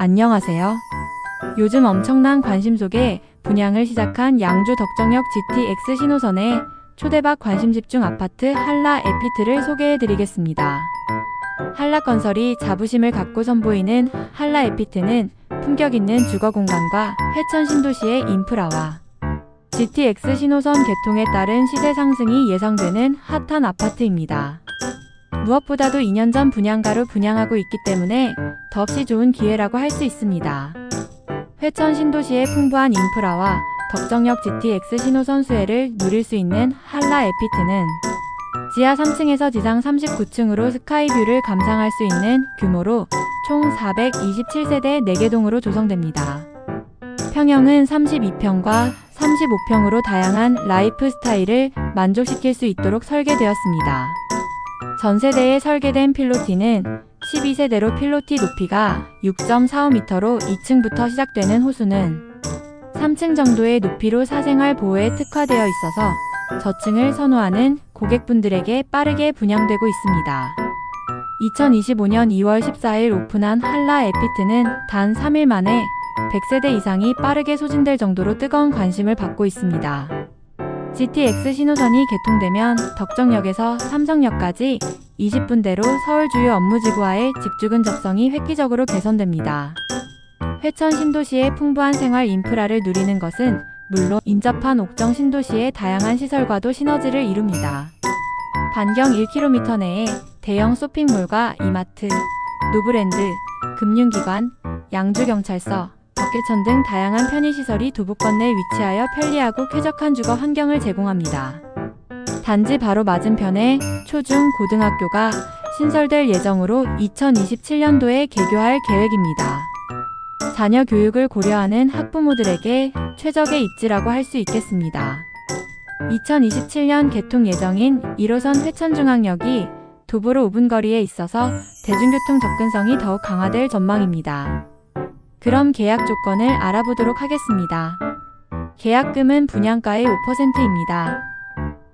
안녕하세요. 요즘 엄청난 관심 속에 분양을 시작한 양주 덕정역 GTX 신호선의 초대박 관심 집중 아파트 한라 에피트를 소개해 드리겠습니다. 한라 건설이 자부심을 갖고 선보이는 한라 에피트는 품격 있는 주거 공간과 회천 신도시의 인프라와 GTX 신호선 개통에 따른 시세 상승이 예상되는 핫한 아파트입니다. 무엇보다도 2년 전 분양가로 분양하고 있기 때문에 더없이 좋은 기회라고 할 수 있습니다. 회천 신도시의 풍부한 인프라와 덕정역 GTX 신호선 수혜를 누릴 수 있는 한라 에피트는 지하 3층에서 지상 39층으로 스카이뷰를 감상할 수 있는 규모로 총 427세대 4개 동으로 조성됩니다. 평형은 32평과 35평으로 다양한 라이프 스타일을 만족시킬 수 있도록 설계되었습니다. 전 세대에 설계된 필로티는 12세대로 필로티 높이가 6.45m로 2층부터 시작되는 호수는 3층 정도의 높이로 사생활 보호에 특화되어 있어서 저층을 선호하는 고객분들에게 빠르게 분양되고 있습니다. 2025년 2월 14일 오픈한 한라 에피트는 단 3일 만에 100세대 이상이 빠르게 소진될 정도로 뜨거운 관심을 받고 있습니다. GTX 신호선이 개통되면 덕정역에서 삼성역까지 20분대로 서울 주요 업무지구와의 직주 근 접성이 획기적으로 개선됩니다. 회천 신도시의 풍부한 생활 인프라를 누리는 것은 물론 인접한 옥정 신도시의 다양한 시설과도 시너지를 이룹니다. 반경 1km 내에 대형 쇼핑몰과 이마트, 노브랜드, 금융기관, 양주경찰서, 덕계천 등 다양한 편의시설이 도보권 내에 위치하여 편리하고 쾌적한 주거 환경을 제공합니다. 단지 바로 맞은편에 초중 고등학교가 신설될 예정으로 2027년도에 개교할 계획입니다. 자녀 교육을 고려하는 학부모들에게 최적의 입지라고 할 수 있겠습니다. 2027년 개통 예정인 1호선 회천중앙역이 도보로 5분 거리에 있어서 대중교통 접근성이 더욱 강화될 전망입니다. 그럼 계약 조건을 알아보도록 하겠습니다. 계약금은 분양가의 5%입니다.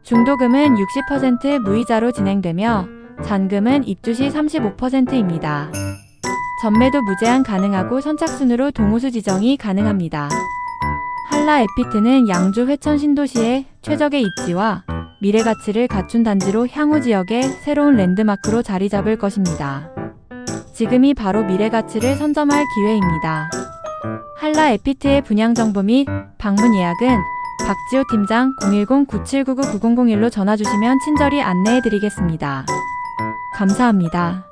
중도금은 60% 무이자로 진행되며 잔금은 입주 시 35%입니다. 전매도 무제한 가능하고 선착순으로 동호수 지정이 가능합니다. 한라 에피트는 양주 회천 신도시의 최적의 입지와 미래 가치를 갖춘 단지로 향후 지역의 새로운 랜드마크로 자리 잡을 것입니다. 지금이 바로 미래 가치를 선점할 기회입니다. 한라 에피트의 분양 정보 및 방문 예약은 박지호 팀장 010-9799-9001로 전화 주시면 친절히 안내해 드리겠습니다. 감사합니다.